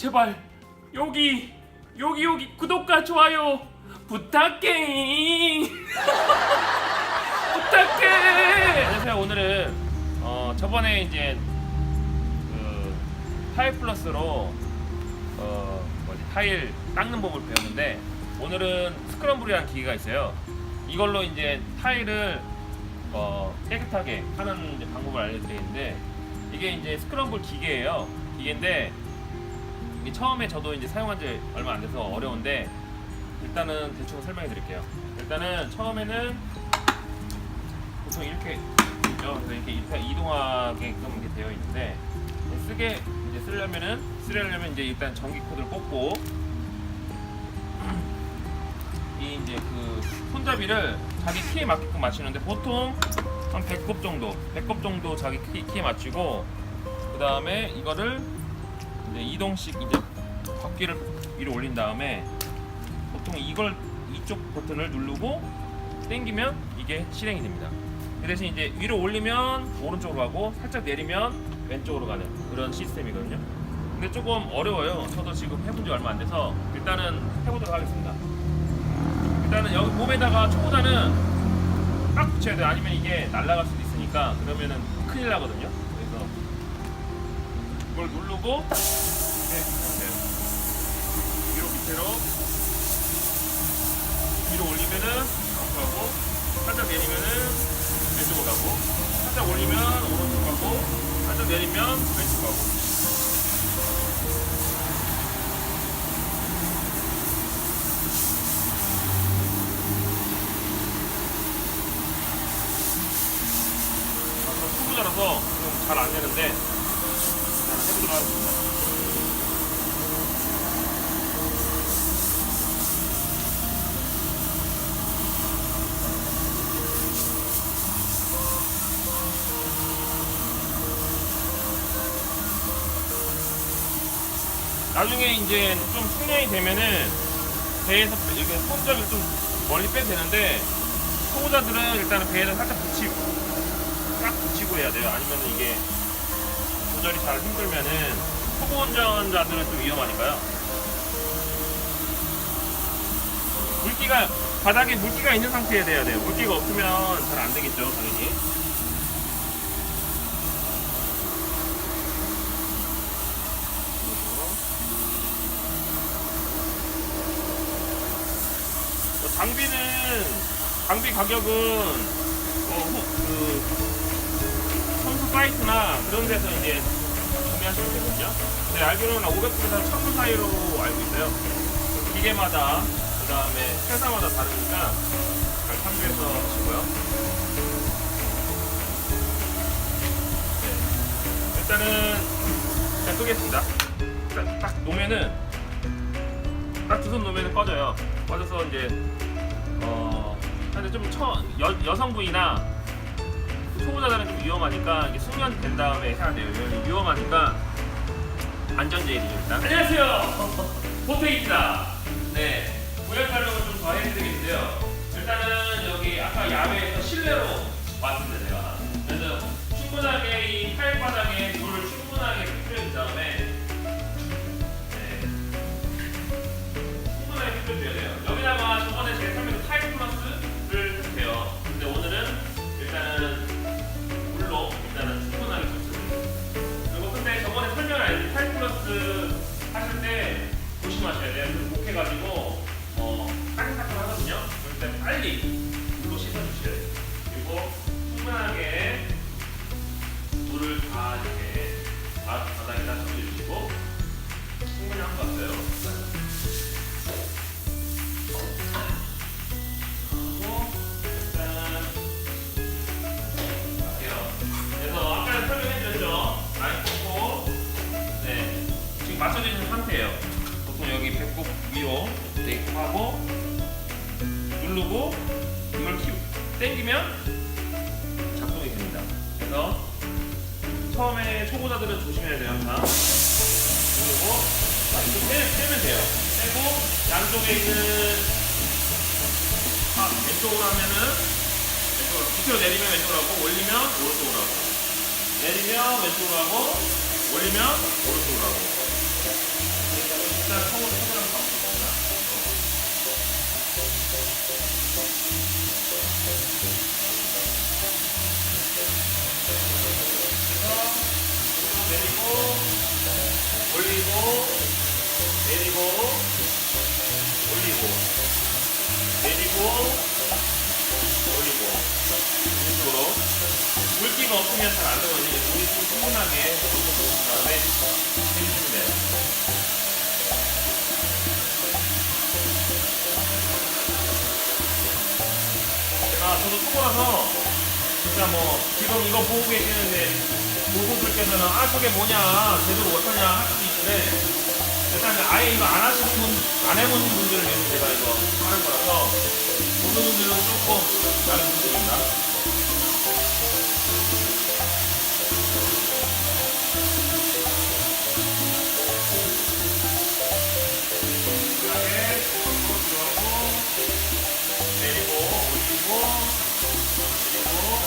제발 여기 여기 여기 구독과 좋아요 부탁해. 부탁해. 안녕하세요. 오늘은 어 저번에 이제 그 타일 플러스로 어 뭐지 타일 닦는 법을 배웠는데 오늘은 스크럼블이라는 기계가 있어요. 이걸로 이제 타일을 어, 깨끗하게 하는 방법을 알려드리는데 이게 이제 스크럼블 기계예요. 기계인데 이게 처음에 저도 이제 사용한 지 얼마 안 돼서 어려운데 일단은 대충 설명해 드릴게요. 일단은 처음에는 보통 이렇게 있죠. 그래서 이렇게 이동하게끔 이렇게 되어 있는데 쓰게 이제 쓰려면은 쓰려면 이제 일단 전기 코드를 꽂고 이 이제 그 손잡이를 자기 키에 맞게끔 맞추는데 보통 한 100곱 정도, 100곱 정도 자기 키, 키에 맞추고 그 다음에 이거를 이제 이동식 이제 바퀴를 위로 올린 다음에 보통 이걸 이쪽 버튼을 누르고 당기면 이게 실행이 됩니다. 그 대신 이제 위로 올리면 오른쪽으로 가고 살짝 내리면 왼쪽으로 가는 그런 시스템이거든요. 근데 조금 어려워요. 저도 지금 해본 지 얼마 안 돼서 일단은 해보도록 하겠습니다. 일단은 여기 몸에다가 초보자는 딱 붙여야 돼요. 아니면 이게 날아갈 수도 있으니까 그러면은 큰일 나거든요. 이걸 누르고 네, 위로 밑으로. 위로 올리면은 앞으로 가고 살짝 내리면은 왼쪽으로 가고 살짝 올리면 오른쪽 가고 살짝 내리면 왼쪽 가고. 아, 저 초보자라서 잘안 되는데 나중에 이제 좀 숙련이 되면은 배에서 이렇게 손잡이를 좀 멀리 빼도 되는데 초보자들은 일단은 배에다 살짝 붙이고 딱 붙이고 해야 돼요. 아니면 이게 조절이 잘 힘들면은 초보 운전자들은 좀 위험하니까요. 물기가 바닥에 물기가 있는 상태에 돼야 돼요. 물기가 없으면 잘 안 되겠죠, 당연히. 어, 장비는 장비 가격은 어, 호- 그 선수 사이트나 그런 데서 이제 구매하시면 되거든요. 네, 알기로는 500불에서 1000불 사이로 알고 있어요. 그 기계마다 그 다음에 회사마다 다르니까 잘 참고해서 하시고요. 네. 일단은 잘 끄겠습니다. 딱, 딱 놓으면은 딱 두 손 놓으면 꺼져요. 꺼져서 이제 어 근데 좀 처, 여, 여성분이나 초보자들은 좀 위험하니까 이게 숙련 된 다음에 해야 돼요. 위험하니까 안전제일이죠 일단. 안녕하세요. 보태입니다. 네. 구역 촬영을 좀 더 해드리겠는데요. 일단은 여기 아까 야외에서 실내로 왔습니다 해가지고 키 당기면 작동이 됩니다. 그래서 처음에 초보자들은 조심해야 돼요 항상. 누르고 아, 이거 빼, 빼면 돼요. 빼고 양쪽에 있는 아, 왼쪽으로 하면은 왼쪽으로 밑으로 내리면 왼쪽으로 하고 올리면 오른쪽으로 하고 내리면 왼쪽으로 하고 올리면 오른쪽으로 하고 올리고 내리고 올리고 내리고 올리고 이런 식으로 물기가 없으면 잘안 되거든요. 물이 좀 충분하게 묻어준 다음에 해주시면 돼요. 제가 저도 초보라서 진짜 뭐 지금 이거 보고 계시는데 고수들께서는 아 저게 뭐냐 제대로 못하냐 할 수도 있는데 일단 아예 이거 안 하시는 분, 안 해보신 분들을 위해서 제가 이거 하는 거라서 보는 분들은 조금 다른 분들입니다. 내리고 올리고 그리고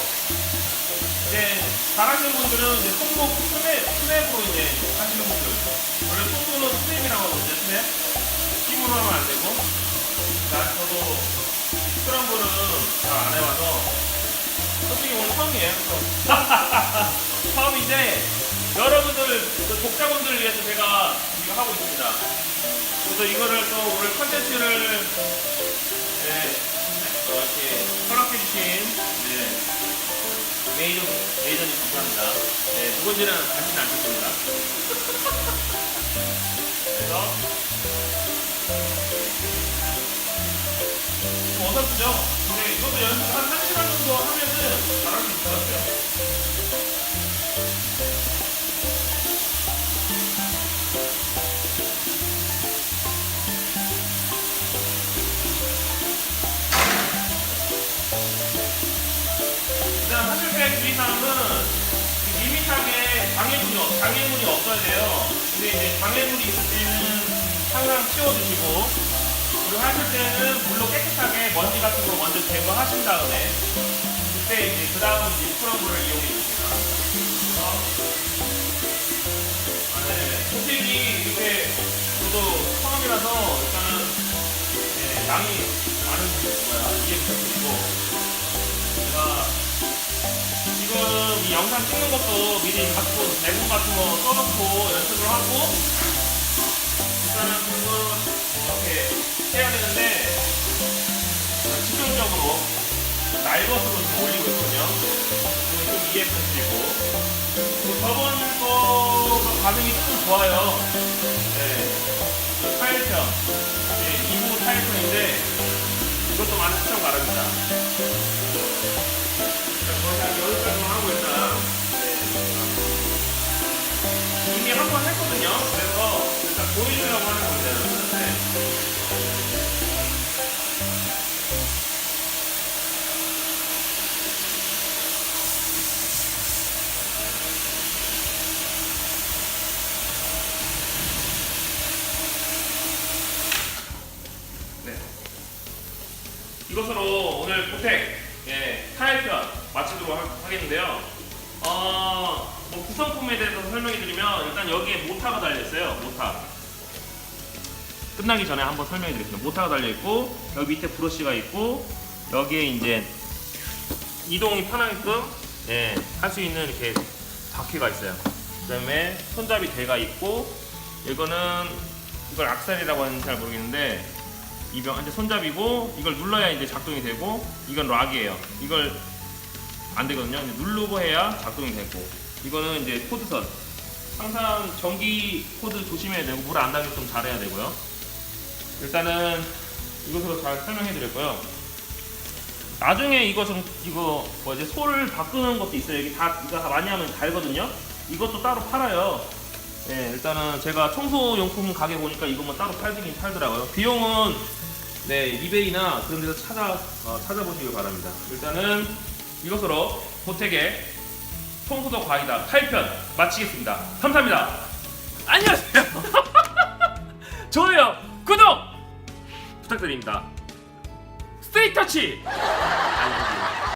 이제 잘하시는 분들은 이제 손목 스냅, 스냅으로 이제 하시는 분들 원래 손목은 스냅이라고 하거든요 스냅 힘으로 하면 안 되고. 나 저도 스크럼블은 잘 안 해봐서. 솔직히 오늘 처음이에요 처음인데 여러분들 그 독자분들을 위해서 제가 이거 하고 있습니다. 그래서 이거를 또 오늘 컨텐츠를 네, 어, 이렇게 허락해주신 네, 메이저, 메이저님 감사합니다. 네, 누군지는 다시는 않겠습니다. 그래서, 좀 어설프죠? 근데 이것도 연습 한 1시간 정도 하면은 잘할 수 있을 것 같아요. 하실때 주의사항은 밋밋하게 장애물이, 없- 장애물이 없어야 돼요. 근데 이제 장애물이 있을 때는 항상 치워주시고, 그리고 하실 때는 물로 깨끗하게 먼지 같은 거 먼저 제거하신 다음에, 그때 이제 그 다음 이제 스크럼블을 이용해 주시면 아, 네. 솔직히 이렇게 저도 처음이라서 일단은 네, 양이 많은 뭐야 이해 부탁드리고 제가 이 영상 찍는 것도 미리 갖고 대본 같은 거 써놓고 연습을 하고 일단은 그거 이렇게 해야 되는데 집중적으로 날것으로 좀 올리고 있거든요. 좀 이해 부탁드리고 그 저번 거 반응이 조금 좋아요. 네. 그 타일편 네, 2부 타일편인데 이것도 많은 시청 바랍니다. 그래서 일단 보여주려고 하는 겁니다. 여러분한테. 네. 이것으로 오늘 고택 예, 타일편 마치도록 하, 겠는데요 어, 뭐 구성품에 대해서 설명해 드리면 일단 여기에 모타가 달려 있어요. 모타. 끝나기 전에 한번 설명해 드리겠습니다. 모타가 달려 있고 여기 밑에 브러쉬가 있고 여기에 이제 이동이 편하게끔 예, 할 수 있는 이렇게 바퀴가 있어요. 그다음에 손잡이 대가 있고 이거는 이걸 악셀이라고 하는지 잘 모르겠는데 이병 이제 손잡이고 이걸 눌러야 이제 작동이 되고 이건 락이에요. 이걸 안 되거든요. 이제 누르고 해야 작동이 되고 이거는 이제 코드선. 항상 전기 코드 조심해야 되고 물 안 닿게끔 잘해야 되고요. 일단은 이것으로 잘 설명해 드렸고요. 나중에 이거 좀 이거 뭐 이제 솔 바꾸는 것도 있어요. 여기 다 이거 다 많이 하면 달거든요. 이것도 따로 팔아요. 예, 일단은 제가 청소 용품 가게 보니까 이것만 따로 팔긴 팔더라고요. 비용은 네 이베이나 그런 데서 찾아 어, 찾아보시길 바랍니다. 일단은 이것으로 보택의 청소도 과이다 8편 마치겠습니다. 감사합니다. 안녕하세요. 좋아요, 구독 부탁드립니다. 스테이 터치.